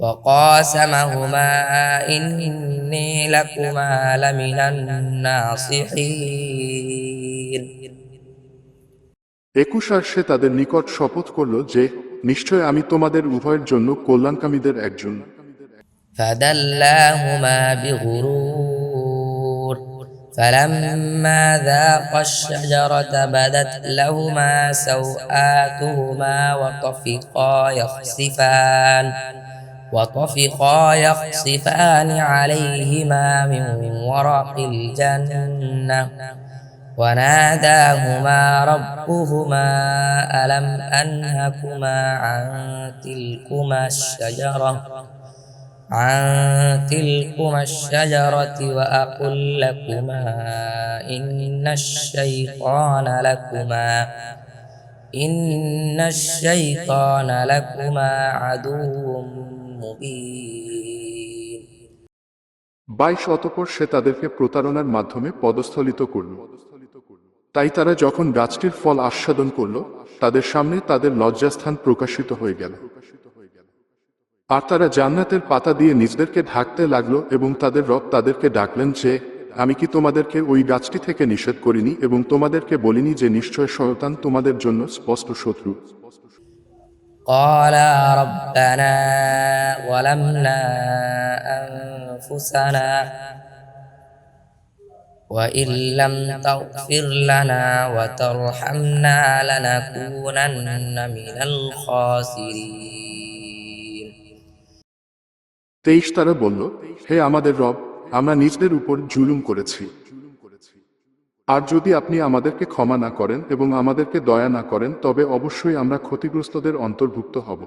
وقاسمهما إني لكما لمن الناصحين একুশ আর সে তাদের নিকট শপথ করল যে নিশ্চয় আমি তোমাদের উভয়ের জন্য কল্যাণকামীদের একজন فدلاهما بغرور فلما ذاقا الشجرة بدت لهما سوآتهما وطفقا يخصفان وطفقا يخصفان عليهما من ورق الجنة. وناداهما ربهما ألم أنهكما عن تلكما الشجرة؟ عن تلكما الشجرة وأقل لكما إن الشيطان لكما إن الشيطان لكما عدو مبين বাইশ অতপর সে তাদেরকে প্রতারণার মাধ্যমে পদস্থলিত করল তাই তারা যখন গাছটির ফল আস্বাদন করল তাদের সামনে তাদের লজ্জাস্থান প্রকাশিত হয়ে গেল আর তারা জান্নাতের পাতা দিয়ে নিজেদেরকে ঢাকতে লাগলো এবং তাদের রব তাদেরকে ডাকলেন যে আমি কি তোমাদেরকে ওই গাছটি থেকে নিষেধ করিনি এবং তোমাদেরকে বলিনি যে নিশ্চয় শয়তান তোমাদের জন্য স্পষ্ট শত্রু قالا ربنا ظلمنا أنفسنا وإن لم تغفر لنا وترحمنا لنكونن من الخاسرين তেইশ তারা বলল হে আমাদের রব আমরা নিজেদের উপর জুলুম করেছি আর যদি আপনি আমাদেরকে ক্ষমা না করেন এবং আমাদেরকে দয়া না করেন, তবে অবশ্যই আমরা ক্ষতিগ্রস্তদের অন্তর্ভুক্ত হব।